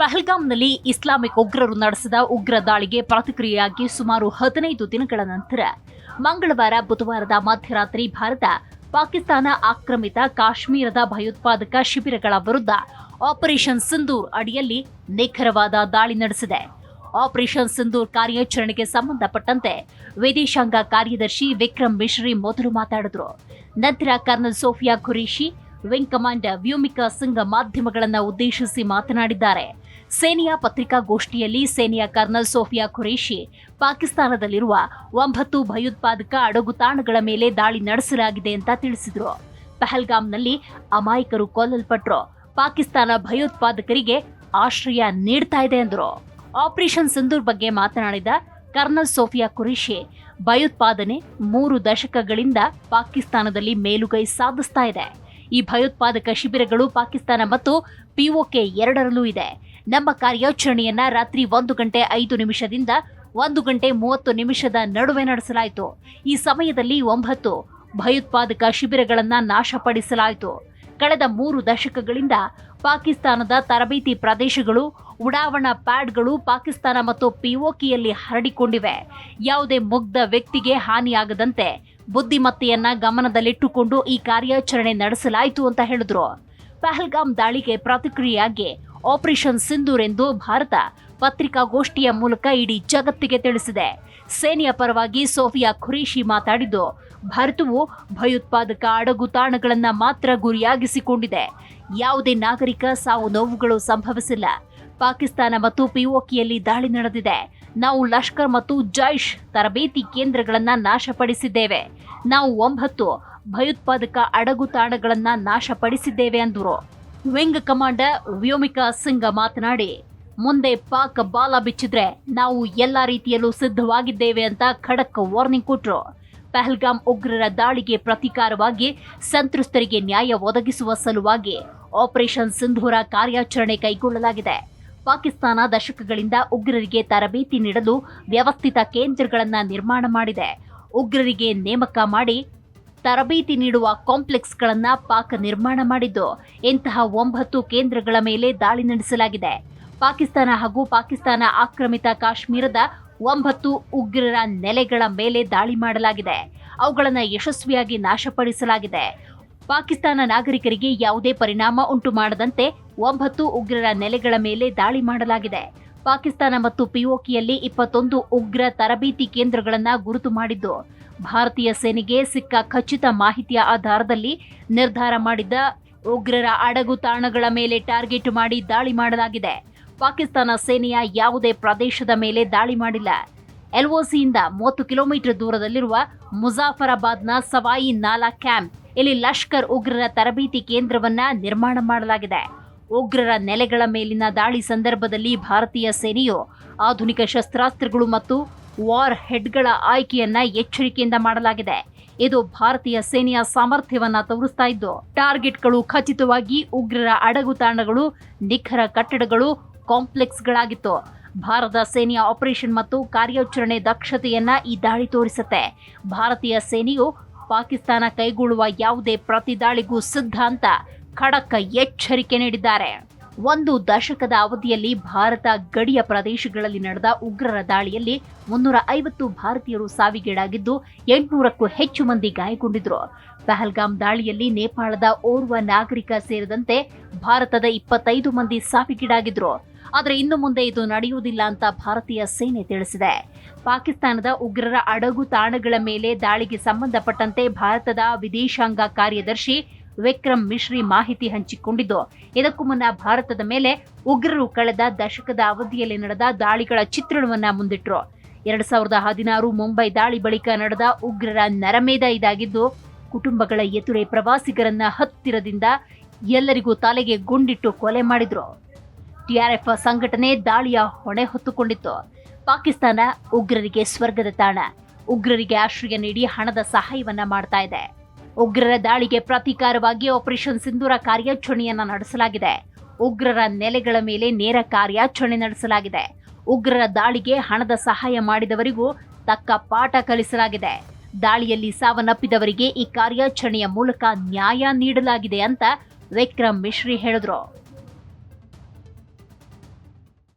ಪಹಲ್ಗಾಮ್ನಲ್ಲಿ Islamic ಉಗ್ರರು ನಡೆಸಿದ ಉಗ್ರ ದಾಳಿಗೆ ಪ್ರತಿಕ್ರಿಯೆಯಾಗಿ ಸುಮಾರು ಹದಿನೈದು ದಿನಗಳ ನಂತರ ಮಂಗಳವಾರ ಬುಧವಾರದ ಮಧ್ಯರಾತ್ರಿ ಭಾರತ, ಪಾಕಿಸ್ತಾನ ಆಕ್ರಮಿತ ಕಾಶ್ಮೀರದ ಭಯೋತ್ಪಾದಕ ಶಿಬಿರಗಳ ವಿರುದ್ಧ ಆಪರೇಷನ್ ಸಿಂಧೂರ್ ಅಡಿಯಲ್ಲಿ ನಿಖರವಾದ ದಾಳಿ ನಡೆಸಿದೆ. ಆಪರೇಷನ್ ಸಿಂಧೂರ್ ಕಾರ್ಯಾಚರಣೆಗೆ ಸಂಬಂಧಪಟ್ಟಂತೆ ವಿದೇಶಾಂಗ ಕಾರ್ಯದರ್ಶಿ ವಿಕ್ರಮ್ ಮಿಶ್ರಿ ಮೊದಲು ಮಾತಾಡಿದರು. ನಂತರ colonel Sofiya Qureshi wing commander Vyomika Singh ಮಾಧ್ಯಮಗಳನ್ನು ಉದ್ದೇಶಿಸಿ ಮಾತನಾಡಿದ್ದಾರೆ. ಸೇನೆಯ ಪತ್ರಿಕಾಗೋಷ್ಠಿಯಲ್ಲಿ ಸೇನೆಯ ಕರ್ನಲ್ ಸೋಫಿಯಾ ಖುರೇಶಿ ಪಾಕಿಸ್ತಾನದಲ್ಲಿರುವ ಒಂಬತ್ತು ಭಯೋತ್ಪಾದಕ ಅಡಗುತಾಣಗಳ ಮೇಲೆ ದಾಳಿ ನಡೆಸಲಾಗಿದೆ ಅಂತ ತಿಳಿಸಿದ್ರು. ಪಹಲ್ಗಾಮ್ನಲ್ಲಿ ಅಮಾಯಕರು ಕೊಲ್ಲಲ್ಪಟ್ರು. ಪಾಕಿಸ್ತಾನ ಭಯೋತ್ಪಾದಕರಿಗೆ ಆಶ್ರಯ ನೀಡ್ತಾ ಇದೆ ಎಂದರು ಆಪರೇಷನ್ ಸಿಂಧೂರ್ ಬಗ್ಗೆ ಮಾತನಾಡಿದ ಕರ್ನಲ್ ಸೋಫಿಯಾ ಖುರೇಷಿ, ಭಯೋತ್ಪಾದನೆ ಮೂರು ದಶಕಗಳಿಂದ ಪಾಕಿಸ್ತಾನದಲ್ಲಿ ಮೇಲುಗೈ ಸಾಧಿಸ್ತಾ ಇದೆ. ಈ ಭಯೋತ್ಪಾದಕ ಶಿಬಿರಗಳು ಪಾಕಿಸ್ತಾನ ಮತ್ತು ಪಿಒಕೆ ಎರಡರಲ್ಲೂ ಇದೆ. ನಮ್ಮ ಕಾರ್ಯಾಚರಣೆಯನ್ನ ರಾತ್ರಿ ಒಂದು ಗಂಟೆ ಐದು ನಿಮಿಷದಿಂದ ಒಂದು ಗಂಟೆ ಮೂವತ್ತು ನಿಮಿಷದ ನಡುವೆ ನಡೆಸಲಾಯಿತು. ಈ ಸಮಯದಲ್ಲಿ ಒಂಬತ್ತು ಭಯೋತ್ಪಾದಕ ಶಿಬಿರಗಳನ್ನು ನಾಶಪಡಿಸಲಾಯಿತು. ಕಳೆದ ಮೂರು ದಶಕಗಳಿಂದ ಪಾಕಿಸ್ತಾನದ ತರಬೇತಿ ಪ್ರದೇಶಗಳು, ಉಡಾವಣಾ ಪ್ಯಾಡ್ಗಳು ಪಾಕಿಸ್ತಾನ ಮತ್ತು ಪಿಒಕಿಯಲ್ಲಿ ಹರಡಿಕೊಂಡಿವೆ. ಯಾವುದೇ ಮುಗ್ಧ ವ್ಯಕ್ತಿಗೆ ಹಾನಿಯಾಗದಂತೆ ಬುದ್ಧಿಮತ್ತೆಯನ್ನ ಗಮನದಲ್ಲಿಟ್ಟುಕೊಂಡು ಈ ಕಾರ್ಯಾಚರಣೆ ನಡೆಸಲಾಯಿತು ಅಂತ ಹೇಳಿದ್ರು. ಪಹಲ್ಗಾಮ್ ದಾಳಿಗೆ ಪ್ರತಿಕ್ರಿಯೆಯಾಗಿ ಆಪರೇಷನ್ ಸಿಂಧೂರ್ ಎಂದು ಭಾರತ ಪತ್ರಿಕಾಗೋಷ್ಠಿಯ ಮೂಲಕ ಇಡೀ ಜಗತ್ತಿಗೆ ತಿಳಿಸಿದೆ. ಸೇನೆಯ ಪರವಾಗಿ ಸೋಫಿಯಾ ಖುರೇಶಿ ಮಾತಾಡಿದ್ದು, ಭಾರತವು ಭಯೋತ್ಪಾದಕ ಅಡಗು ತಾಣಗಳನ್ನು ಮಾತ್ರ ಗುರಿಯಾಗಿಸಿಕೊಂಡಿದೆ. ಯಾವುದೇ ನಾಗರಿಕ ಸಾವು ನೋವುಗಳು ಸಂಭವಿಸಿಲ್ಲ. ಪಾಕಿಸ್ತಾನ ಮತ್ತು ಪಿಒಕೆಯಲ್ಲಿ ದಾಳಿ ನಡೆದಿದೆ. ನಾವು ಲಷ್ಕರ್ ಮತ್ತು ಜೈಷ್ ತರಬೇತಿ ಕೇಂದ್ರಗಳನ್ನು ನಾಶಪಡಿಸಿದ್ದೇವೆ. ನಾವು ಒಂಬತ್ತು ಭಯೋತ್ಪಾದಕ ಅಡಗು ತಾಣಗಳನ್ನು ನಾಶಪಡಿಸಿದ್ದೇವೆ ಎಂದರು ವಿಂಗ್ ಕಮಾಂಡರ್ ವ್ಯೋಮಿಕಾ ಸಿಂಗ್ ಮಾತನಾಡಿ, ಮುಂದೆ ಪಾಕ್ ಬಾಲ ಬಿಚ್ಚಿದ್ರೆ ನಾವು ಎಲ್ಲ ರೀತಿಯಲ್ಲೂ ಸಿದ್ಧವಾಗಿದ್ದೇವೆ ಅಂತ ಖಡಕ್ ವಾರ್ನಿಂಗ್ ಕೊಟ್ರು. ಪಹಲ್ಗಾಮ್ ಉಗ್ರರ ದಾಳಿಗೆ ಪ್ರತೀಕಾರವಾಗಿ ಸಂತ್ರಸ್ತರಿಗೆ ನ್ಯಾಯ ಒದಗಿಸುವ ಸಲುವಾಗಿ ಆಪರೇಷನ್ ಸಿಂಧೂರ ಕಾರ್ಯಾಚರಣೆ ಕೈಗೊಳ್ಳಲಾಗಿದೆ. ಪಾಕಿಸ್ತಾನ ದಶಕಗಳಿಂದ ಉಗ್ರರಿಗೆ ತರಬೇತಿ ನೀಡಲು ವ್ಯವಸ್ಥಿತ ಕೇಂದ್ರಗಳನ್ನು ನಿರ್ಮಾಣ ಮಾಡಿದೆ. ಉಗ್ರರಿಗೆ ನೇಮಕ ಮಾಡಿ ತರಬೇತಿ ನೀಡುವ ಕಾಂಪ್ಲೆಕ್ಸ್ಗಳನ್ನ ಪಾಕ್ ನಿರ್ಮಾಣ ಮಾಡಿದ್ದು, ಇಂತಹ ಒಂಬತ್ತು ಕೇಂದ್ರಗಳ ಮೇಲೆ ದಾಳಿ ನಡೆಸಲಾಗಿದೆ. ಪಾಕಿಸ್ತಾನ ಹಾಗೂ ಪಾಕಿಸ್ತಾನ ಆಕ್ರಮಿತ ಕಾಶ್ಮೀರದ ಒಂಬತ್ತು ಉಗ್ರರ ನೆಲೆಗಳ ಮೇಲೆ ದಾಳಿ ಮಾಡಲಾಗಿದೆ. ಅವುಗಳನ್ನು ಯಶಸ್ವಿಯಾಗಿ ನಾಶಪಡಿಸಲಾಗಿದೆ. ಪಾಕಿಸ್ತಾನ ನಾಗರಿಕರಿಗೆ ಯಾವುದೇ ಪರಿಣಾಮ ಉಂಟು ಮಾಡದಂತೆ ಒಂಬತ್ತು ಉಗ್ರರ ನೆಲೆಗಳ ಮೇಲೆ ದಾಳಿ ಮಾಡಲಾಗಿದೆ. ಪಾಕಿಸ್ತಾನ ಮತ್ತು ಪಿಒಕಿಯಲ್ಲಿ ಇಪ್ಪತ್ತೊಂದು ಉಗ್ರ ತರಬೇತಿ ಕೇಂದ್ರಗಳನ್ನು ಗುರುತು ಮಾಡಿದ್ದು ಭಾರತೀಯ ಸೇನೆಗೆ ಸಿಕ್ಕ ಖಚಿತ ಮಾಹಿತಿಯ ಆಧಾರದಲ್ಲಿ ನಿರ್ಧಾರ ಮಾಡಿದ್ದ ಉಗ್ರರ ಅಡಗು ತಾಣಗಳ ಮೇಲೆ ಟಾರ್ಗೆಟ್ ಮಾಡಿ ದಾಳಿ ಮಾಡಲಾಗಿದೆ. ಪಾಕಿಸ್ತಾನ ಸೇನೆಯ ಯಾವುದೇ ಪ್ರದೇಶದ ಮೇಲೆ ದಾಳಿ ಮಾಡಿಲ್ಲ. ಎಲ್ಒಸಿಯಿಂದ ಮೂವತ್ತು ಕಿಲೋಮೀಟರ್ ದೂರದಲ್ಲಿರುವ ಮುಜಾಫರಾಬಾದ್ನ ಸವಾಯಿ ನಾಲಾ ಕ್ಯಾಂಪ್, ಇಲ್ಲಿ ಲಷ್ಕರ್ ಉಗ್ರರ ತರಬೇತಿ ಕೇಂದ್ರವನ್ನ ನಿರ್ಮಾಣ ಮಾಡಲಾಗಿದೆ. ಉಗ್ರರ ನೆಲೆಗಳ ಮೇಲಿನ ದಾಳಿ ಸಂದರ್ಭದಲ್ಲಿ ಭಾರತೀಯ ಸೇನೆಯು ಆಧುನಿಕ ಶಸ್ತ್ರಾಸ್ತ್ರಗಳು ಮತ್ತು ವಾರ್ ಹೆಡ್ಗಳ ಆಯ್ಕೆಯನ್ನ ಎಚ್ಚರಿಕೆಯಿಂದ ಮಾಡಲಾಗಿದೆ. ಇದು ಭಾರತೀಯ ಸೇನೆಯ ಸಾಮರ್ಥ್ಯವನ್ನ ತೋರಿಸ್ತಾ ಇದ್ದು, ಟಾರ್ಗೆಟ್ಗಳು ಖಚಿತವಾಗಿ ಉಗ್ರರ ಅಡಗು ತಾಣಗಳು, ನಿಖರ ಕಟ್ಟಡಗಳು, ಕಾಂಪ್ಲೆಕ್ಸ್ಗಳಾಗಿತ್ತು. ಭಾರತ ಸೇನೆಯ ಆಪರೇಷನ್ ಮತ್ತು ಕಾರ್ಯಾಚರಣೆ ದಕ್ಷತೆಯನ್ನ ಈ ದಾಳಿ ತೋರಿಸುತ್ತೆ. ಭಾರತೀಯ ಸೇನೆಯು ಪಾಕಿಸ್ತಾನ ಕೈಗೊಳ್ಳುವ ಯಾವುದೇ ಪ್ರತಿದಾಳಿಗೂ ಸಿದ್ಧ ಅಂತ ಖಡಕ್ ಎಚ್ಚರಿಕೆ ನೀಡಿದ್ದಾರೆ. ಒಂದು ದಶಕದ ಅವಧಿಯಲ್ಲಿ ಭಾರತ ಗಡಿಯ ಪ್ರದೇಶಗಳಲ್ಲಿ ನಡೆದ ಉಗ್ರರ ದಾಳಿಯಲ್ಲಿ ಮುನ್ನೂರ ಐವತ್ತು ಭಾರತೀಯರು ಸಾವಿಗೀಡಾಗಿದ್ದು, ಎಂಟುನೂರಕ್ಕೂ ಹೆಚ್ಚು ಮಂದಿ ಗಾಯಗೊಂಡಿದ್ರು. ಪಹಲ್ಗಾಮ್ ದಾಳಿಯಲ್ಲಿ ನೇಪಾಳದ ಓರ್ವ ನಾಗರಿಕ ಸೇರಿದಂತೆ ಭಾರತದ ಇಪ್ಪತ್ತೈದು ಮಂದಿ ಸಾವಿಗೀಡಾಗಿದ್ರು. ಆದರೆ ಇನ್ನು ಮುಂದೆ ಇದು ನಡೆಯುವುದಿಲ್ಲ ಅಂತ ಭಾರತೀಯ ಸೇನೆ ತಿಳಿಸಿದೆ. ಪಾಕಿಸ್ತಾನದ ಉಗ್ರರ ಅಡಗು ತಾಣಗಳ ಮೇಲೆ ದಾಳಿಗೆ ಸಂಬಂಧಪಟ್ಟಂತೆ ಭಾರತದ ವಿದೇಶಾಂಗ ಕಾರ್ಯದರ್ಶಿ ವಿಕ್ರಮ್ ಮಿಶ್ರಿ ಮಾಹಿತಿ ಹಂಚಿಕೊಂಡಿದ್ದು. ಇದಕ್ಕೂ ಮುನ್ನ ಭಾರತದ ಮೇಲೆ ಉಗ್ರರು ಕಳೆದ ದಶಕದ ಅವಧಿಯಲ್ಲಿ ನಡೆದ ದಾಳಿಗಳ ಚಿತ್ರಣವನ್ನ ಮುಂದಿಟ್ಟರು ಎರಡ್ ಸಾವಿರದ ಹದಿನಾರು ಮುಂಬೈ ದಾಳಿ ಬಳಿಕ ನಡೆದ ಉಗ್ರರ ನರಮೇಧ ಇದಾಗಿದ್ದು, ಕುಟುಂಬಗಳ ಎದುರೇ ಪ್ರವಾಸಿಗರನ್ನ ಹತ್ತಿರದಿಂದ ಎಲ್ಲರಿಗೂ ತಲೆಗೆ ಗುಂಡಿಟ್ಟು ಕೊಲೆ ಮಾಡಿದ್ರು. ಟಿಆರ್ಎಫ್ ಸಂಘಟನೆ ದಾಳಿಯ ಹೊಣೆ ಹೊತ್ತುಕೊಂಡಿತ್ತು. ಪಾಕಿಸ್ತಾನ ಉಗ್ರರಿಗೆ ಸ್ವರ್ಗದ ತಾಣ. ಉಗ್ರರಿಗೆ ಆಶ್ರಯ ನೀಡಿ ಹಣದ ಸಹಾಯವನ್ನ ಮಾಡ್ತಾ ಇದೆ. ಉಗ್ರರ ದಾಳಿಗೆ ಪ್ರತೀಕಾರವಾಗಿ ಆಪರೇಷನ್ ಸಿಂಧೂರ ಕಾರ್ಯಾಚರಣೆಯನ್ನು ನಡೆಸಲಾಗಿದೆ. ಉಗ್ರರ ನೆಲೆಗಳ ಮೇಲೆ ನೇರ ಕಾರ್ಯಾಚರಣೆ ನಡೆಸಲಾಗಿದೆ. ಉಗ್ರರ ದಾಳಿಗೆ ಹಣದ ಸಹಾಯ ಮಾಡಿದವರಿಗೂ ತಕ್ಕ ಪಾಠ ಕಲಿಸಲಾಗಿದೆ. ದಾಳಿಯಲ್ಲಿ ಸಾವನ್ನಪ್ಪಿದವರಿಗೆ ಈ ಕಾರ್ಯಾಚರಣೆಯ ಮೂಲಕ ನ್ಯಾಯ ನೀಡಲಾಗಿದೆ ಅಂತ ವಿಕ್ರಮ್ ಮಿಶ್ರಿ ಹೇಳಿದ್ರು.